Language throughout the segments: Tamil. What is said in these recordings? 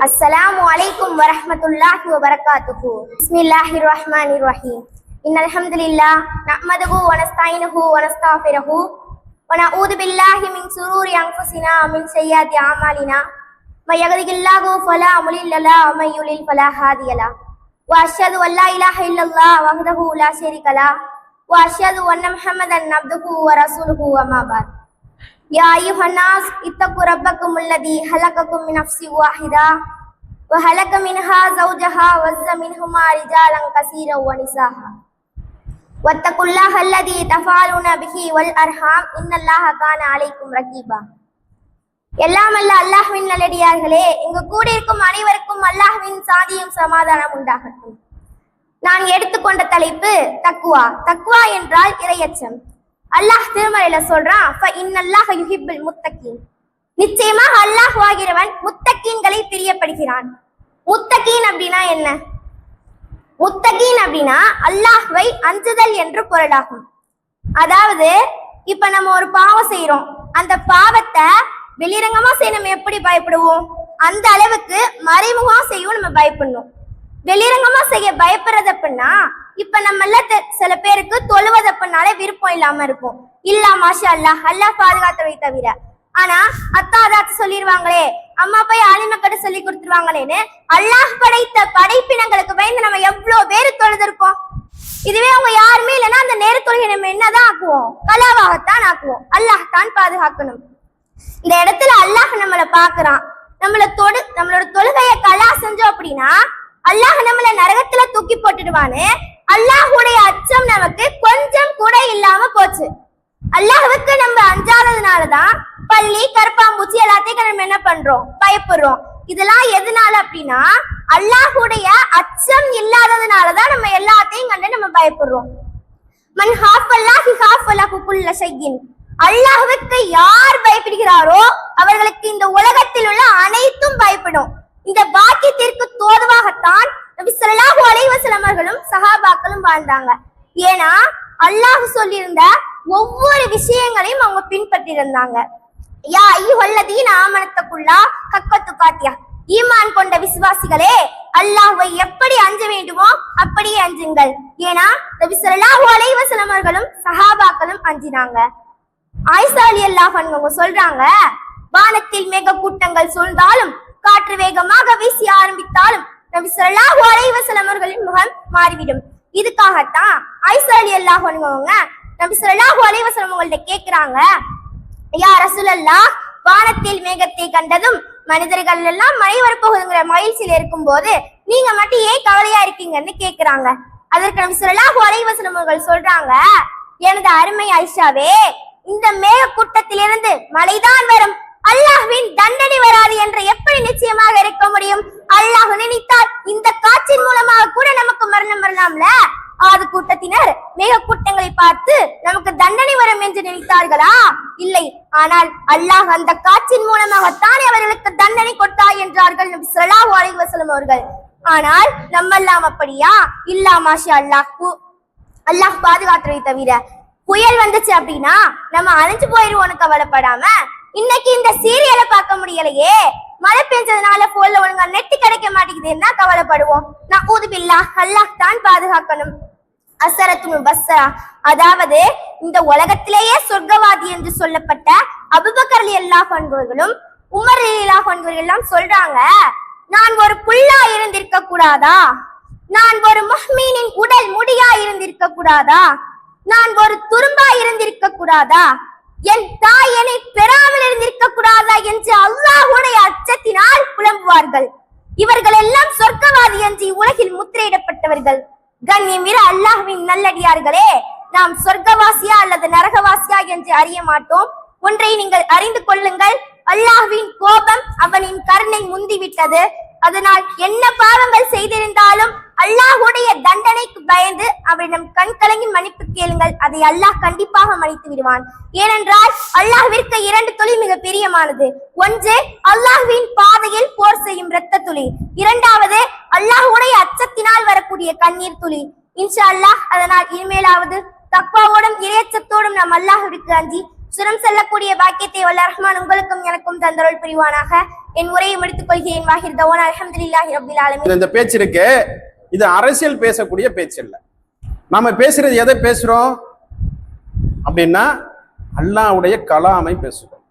السلام عليكم ورحمة الله وبركاته. بسم الله الرحمن الرحيم. إن الحمد لله نحمده ونستعينه ونستغفره ونعوذ بالله من شرور أنفسنا ومن سيئات أعمالنا. من يهده الله فلا مضل له ومن يضلل فلا هادي له. وأشهد أن لا إله إلا الله وحده لا شريك له. وأشهد أن محمدا عبده ورسوله وما بعد. يا أيها الناس اتقوا ربكم الذي خلقكم من نفس واحدة وخلق منها زوجها وز منهما رجالا كثيرا ونساء واتقوا الله الذي تفعلون به والأرحام إن الله كان عليكم رقيبا எல்லாம் அல்ல அல்லாஹ்வின் நல்லடியார்களே இங்கு கூடியிருக்கும் அனைவருக்கும் அல்லாஹ்வின் சாதியும் சமாதானம் உண்டாகட்டும் நான் எடுத்துக்கொண்ட தலைப்பு தக்குவா தக்குவா என்றால் இரையச்சம் அல்லாஹ் திருமலையில சொல்றான் முத்தக்கீன் முத்தகீன். நிச்சயமாக அல்லாஹ் ஆகிறவன் முத்தகீன்களை பிரியப்படுகிறான். முத்தகீன் அப்படின்னா என்ன? முத்தகீன் அப்படின்னா அல்லாஹ்வை அஞ்சுதல் என்று பொருளாகும். அதாவது இப்ப நம்ம ஒரு பாவம் செய்யறோம் அந்த பாவத்தை வெளிரங்கமா செய்ய நம்ம எப்படி பயப்படுவோம்? அந்த அளவுக்கு மறைமுகமா செய்யவும் நம்ம பயப்படணும். வெளிரங்கமா செய்ய பயப்படுறது அப்படின்னா இப்ப நம்மள தெ- சில பேருக்கு தொழுவது விருப்பம் இல்லாம இருக்கும். இல்ல மாஷா அல்லாஹ் அல்லாஹ் பாதுகாத்தவை தவிர. ஆனா அத்தா அதாத்து சொல்லிடுவாங்களே அம்மா போய் ஆலிமக்கட்டு சொல்லி கொடுத்துருவாங்களேன்னு அல்லாஹ் படைத்த படைப்பினங்களுக்கு பயந்து நம்ம எவ்வளவு பேர் தொழுதிருப்போம் இதுவே அவங்க யாருமே இல்லைன்னா அந்த நேர தொழுகை நம்ம என்னதான் ஆக்குவோம்? கலாவாகத்தான் ஆக்குவோம். அல்லாஹ் தான் பாதுகாக்கணும். இந்த இடத்துல அல்லாஹ் நம்மள பாக்குறான் நம்மள தொடு நம்மளோட தொழுகைய கலா செஞ்சோம் அப்படின்னா அல்லாஹ் நம்மள நரகத்துல தூக்கி போட்டுடுவான்னு அல்லாஹுடைய அச்சம் நமக்கு கொஞ்சம் கூட இல்லாம போச்சு. அல்லாஹுக்கு நம்ம அஞ்சாததுனாலதான் பள்ளி கருப்பாம்பூச்சி எல்லாத்தையும் நம்ம என்ன பண்றோம்? பயப்படுறோம். இதெல்லாம் எதனால அப்படின்னா அல்லாஹுடைய அச்சம் இல்லாததுனாலதான் நம்ம எல்லாத்தையும் கண்டு நம்ம பயப்படுறோம். மன் ஹாஃபல்லாஹி ஹாஃபல்லாஹு குல்ல ஷையின். அல்லாஹ்வுக்கு யார் பயப்படுகிறாரோ அவர்களுக்கு இந்த உலகத்தில் உள்ள அனைத்தும் பயப்படும். இந்த பாக்கியத்திற்கு தோதுவாகத்தான் நபி அவர்களும் சஹாபாக்களும் வாழ்ந்தாங்க. ஏன்னா அல்லாஹ் சொல்லியிருந்த ஒவ்வொரு விஷயங்களையும் அவங்க பின்பற்றி இருந்தாங்க யா ஐயுஹல்லதீன ஆமனத்தக்குள்ளா கக்கத்து காத்தியா ஈமான் கொண்ட விசுவாசிகளே அல்லாஹ்வை எப்படி அஞ்ச வேண்டுமோ அப்படியே அஞ்சுங்கள். ஏன்னா நபி அலைவசலமர்களும் அலைஹி அவர்களும் சஹாபாக்களும் அஞ்சினாங்க. ஆயிஷா அலி அல்லாஹ் அவங்க சொல்றாங்க வானத்தில் மேக கூட்டங்கள் சூழ்ந்தாலும் காற்று வேகமாக வீசி ஆரம்பித்தாலும் நபி சொல்லாஹு அலைவசலம் அவர்களின் முகம் மாறிவிடும். இதுக்காகத்தான் ஆயிஷா அலி அல்லாஹ் அவங்க நபி சொல்லாஹு அலைவசலம் உங்கள்ட்ட கேக்குறாங்க யா ரசூலல்லா வானத்தில் மேகத்தை கண்டதும் மனிதர்கள் எல்லாம் மழை வரப்போகுதுங்கிற மகிழ்ச்சியில இருக்கும்போது நீங்க மட்டும் ஏன் கவலையா இருக்கீங்கன்னு கேக்குறாங்க. அதற்கு நபி சொல்லாஹு அலைவசலம் அவர்கள் சொல்றாங்க எனது அருமை ஐஷாவே இந்த மேக கூட்டத்திலிருந்து மழைதான் வரும். அல்லாஹ்வின் தண்டனை வராது என்று எப்படி நிச்சயமாக இருக்க முடியும்? அல்லாஹ் நினைத்தால் இந்த காற்றின் மூலமாக கூட நமக்கு மரணம் வரலாம்ல? ஆது கூட்டத்தினர் மேக கூட்டங்களை பார்த்து நமக்கு தண்டனை வரும் என்று நினைத்தார்களா? இல்லை. ஆனால் அல்லாஹ் அந்த காற்றின் தானே அவர்களுக்கு தண்டனை கொடுத்தார் என்றார்கள் நபி ஸல்லல்லாஹு அலைஹி வஸல்லம் அவர்கள். ஆனால் நம்மெல்லாம் அப்படியா? இல்லா மாஷா அல்லாஹ். கு- அல்லாஹ் பாதுகாத்துறதை தவிர புயல் வந்துச்சு அப்படின்னா நம்ம அழிஞ்சு போயிருவோன்னு கவலைப்படாம. இன்னைக்கு இந்த சீரியலை பார்க்க முடியலையே. மழை பெஞ்சதுனால போன்ல ஒழுங்கா நெட் கிடைக்க மாட்டேங்குதுன்னா கவலைப்படுவோம்? நான் ஊதுபில்லா அல்லாஹ் தான் பாதுகாக்கணும். அசரத்து பஸ்ஸரா அதாவது இந்த உலகத்திலேயே சொர்க்கவாதி என்று சொல்லப்பட்ட அபுபக்கர் எல்லா பண்பவர்களும் உமர் எல்லா பண்பவர்கள் எல்லாம் சொல்றாங்க நான் ஒரு புல்லா இருந்திருக்க கூடாதா? நான் ஒரு முஹ்மீனின் உடல் முடியா இருந்திருக்க கூடாதா? நான் ஒரு துரும்பா இருந்திருக்க கூடாதா? என் தாய் என்னை பெறாமல் இருந்திருக்க கூடாதா என்று அல்லாஹுடைய அச்சத்தினால் புலம்புவார்கள். இவர்கள் எல்லாம் சொர்க்கவாதி என்று உலகில் முத்திரையிடப்பட்டவர்கள். கண்ணியமிர அல்லாஹ்வின் நல்லடியார்களே நாம் சொர்க்கவாசியா அல்லது நரகவாசியா என்று அறிய மாட்டோம். ஒன்றை நீங்கள் அறிந்து கொள்ளுங்கள் அல்லாஹ்வின் கோபம் அவனின் கருணை முந்திவிட்டது. அதனால் என்ன பாவங்கள் செய்திருந்தாலும் அல்லாஹுடைய தண்டனைக்கு பயந்து அவரிடம் கண் கலங்கி மன்னிப்பு கேளுங்கள். அதை அல்லாஹ் கண்டிப்பாக மன்னித்து விடுவான். ஏனென்றால் அல்லாஹ்விற்கு இரண்டு துளி மிக பிரியமானது. ஒன்று அல்லாஹ்வின் பாதையில் போர் செய்யும் இரத்த துளி. இரண்டாவது அல்லாஹுடைய அச்சத்தினால் வரக்கூடிய கண்ணீர் துளி. இன்ஷா அல்லாஹ் அதனால் இனிமேலாவது தப்பாவோடும் இறையச்சத்தோடும் நாம் அல்லாஹ்விற்கு அஞ்சி சுரம் செல்லக்கூடிய பாக்கியத்தை வல்ல ரஹ்மான் உங்களுக்கும் எனக்கும் தந்தருள் புரிவானாக. என் உரையை முடித்துக் கொள்கிறேன். வாஹிர் தவான் அலமதுல்லாஹி ரபில் ஆலமின். இந்த பேச்சு இருக்கு இது அரசியல் பேசக்கூடிய பேச்சு இல்லை நம்ம பேசுறது எதை பேசுறோம்? அப்படின்னா அல்லாஹ்வுடைய கலாமை பேசுறோம்.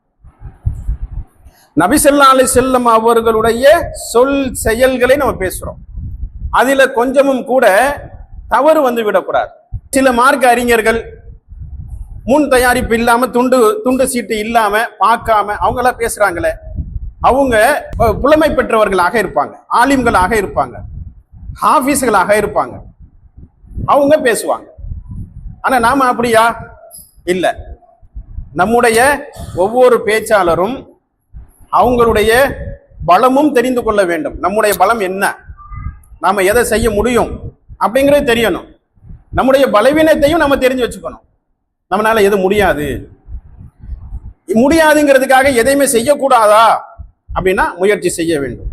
நபிசல்லா அலி செல்லம் அவர்களுடைய சொல் செயல்களை நம்ம பேசுறோம். அதுல கொஞ்சமும் கூட தவறு வந்து விடக்கூடாது. சில மார்க்க அறிஞர்கள் முன் தயாரிப்பு இல்லாம துண்டு துண்டு சீட்டு இல்லாம பார்க்காம அவங்க எல்லாம் பேசுறாங்களே. அவங்க புலமை பெற்றவர்களாக இருப்பாங்க ஆலிம்களாக இருப்பாங்க. ஆஃபீஸுகளாக இருப்பாங்க. அவங்க பேசுவாங்க. ஆனால் நாம் அப்படியா? இல்லை. நம்முடைய ஒவ்வொரு பேச்சாளரும் அவங்களுடைய பலமும் தெரிந்து கொள்ள வேண்டும். நம்முடைய பலம் என்ன? நாம் எதை செய்ய முடியும்? அப்படிங்கிறது தெரியணும். நம்முடைய பலவீனத்தையும் நம்ம தெரிஞ்சு வச்சுக்கணும். நம்மளால் எது முடியாது? முடியாதுங்கிறதுக்காக எதையுமே செய்யக்கூடாதா? அப்படின்னா முயற்சி செய்ய வேண்டும்.